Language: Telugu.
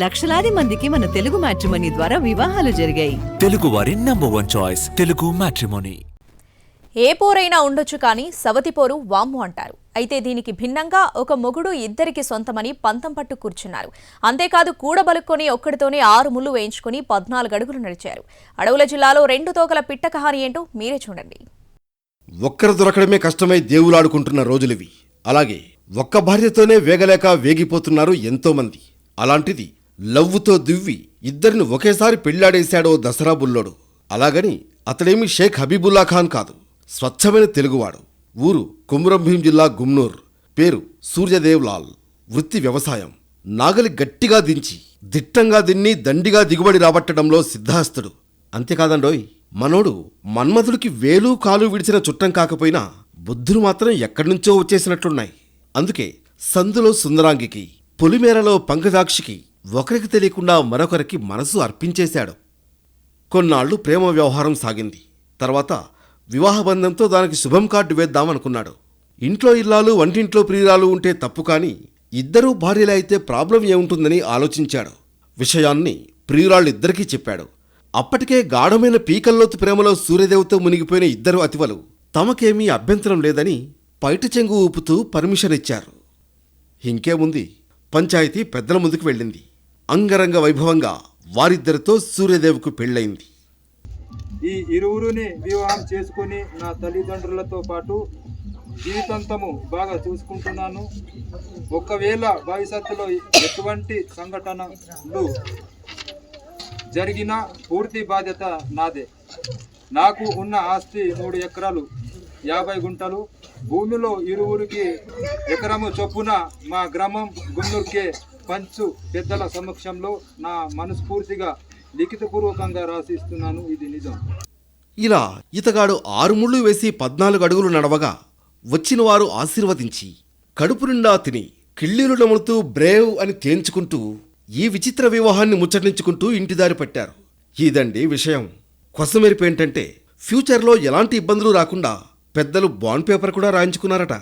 లక్షలాది మందికి మన తెలుగు మ్యాట్రిమనీ ద్వారా వివాహాలు జరిగాయి. తెలుగు వారి number one choice Telugu matrimony. ఏ పోరైనా ఉండొచ్చు కానీ సవతి పోరు వామ్ము అంటారు. అయితే దీనికి భిన్నంగా ఒక మొగుడు ఇద్దరికి సొంతమని పంతం పట్టు కూర్చున్నారు. అంతేకాదు కూడబలుక్కొని ఒక్కడితోనే ఆరు ముళ్ళు వేయించుకుని పద్నాలుగు అడుగులు నడిచారు. అడవుల జిల్లాలో రెండు తోకల పిట్ట కహాని ఏంటో మీరే చూడండి. ఒక్కరు దొరకడమే కష్టమై దేవులాడుకుంటున్న రోజులివి. అలాగే ఒక్క భార్యతోనే వేగలేక వేగిపోతున్నారు ఎంతోమంది. అలాంటిది లవ్వుతో దువ్వి ఇద్దరిని ఒకేసారి పెళ్ళాడేశాడో దసరా బుల్లోడు. అలాగని అతడేమి షేక్ హబీబుల్లా ఖాన్ కాదు. స్వచ్ఛమైన తెలుగువాడు. ఊరు కుమ్రంభీం జిల్లా గుమ్నూర్. పేరు సూర్యదేవ్ లాల్ వృత్తి వ్యవసాయం. నాగలి గట్టిగా దించి దిట్టంగా దిన్ని దండిగా దిగుబడి రాబట్టడంలో సిద్ధాస్తుడు అంతేకాదండోయ్ మనోడు మన్మధుడికి వేలు కాలు విడిచిన చుట్టం కాకపోయినా బుద్ధులు మాత్రం ఎక్కడ్నుంచో వచ్చేసినట్లున్నాయి. అందుకే సందులో సుందరాంగికి పొలిమేరలో పంకజాక్షికి ఒకరికి తెలియకుండా మరొకరికి మనసు అర్పించేశాడు. కొన్నాళ్ళు ప్రేమ వ్యవహారం సాగింది. తర్వాత వివాహబంధంతో దానికి శుభం కార్డు వేద్దామనుకున్నాడు. ఇంట్లో ఇల్లాలు వంటింట్లో ప్రియురాలు ఉంటే తప్పు కాని ఇద్దరూ భార్యలైతే అయితే ప్రాబ్లం ఏముంటుందని ఆలోచించాడు. విషయాన్ని ప్రియురాళ్ళిద్దరికీ చెప్పాడు. అప్పటికే గాఢమైన పీకల్లోతు ప్రేమలో సూర్యదేవతో మునిగిపోయిన ఇద్దరు అతివలు తమకేమీ అభ్యంతరం లేదని పైట చెంగు ఊపుతూ పర్మిషన్ ఇచ్చారు. ఇంకేముంది? పంచాయతీ పెద్దల ముందుకు వెళ్ళింది. అంగరంగ వైభవంగా వారిద్దరితో సూర్యదేవ్కు పెళ్ళైంది ఈ ఇరువురుని వివాహం చేసుకుని నా తల్లిదండ్రులతో పాటు జీవితాంతము బాగా చూసుకుంటున్నాను. ఒకవేళ భవిష్యత్తులో ఎటువంటి సంఘటనలు జరిగిన పూర్తి బాధ్యత నాదే. నాకు ఉన్న ఆస్తి మూడు ఎకరాలు యాభై గుంటలు. భూమిలో ఇరువురికి ఎకరము చొప్పున మా గ్రామం గుండూరుకే పంచు పెద్దల సమక్షంలో నా మనస్ఫూర్తిగా లిఖితపూర్వకంగా రాసిస్తున్నాను. ఇది నిజం. ఇలా ఇతగాడు ఆరు ముళ్ళు వేసి పద్నాలుగు అడుగులు నడవగా వచ్చిన వారు ఆశీర్వదించి కడుపు నిండా తిని కిళ్ళీలు నములుతూ బ్రేవ్ అని తేల్చుకుంటూ ఈ విచిత్ర వివాహాన్ని ముచ్చటించుకుంటూ ఇంటిదారి పట్టారు. ఇదండి విషయం. కొసమెరిపేంటంటే ఫ్యూచర్లో ఎలాంటి ఇబ్బందులు రాకుండా పెద్దలు బాండ్ పేపర్ కూడా రాయించుకున్నారట.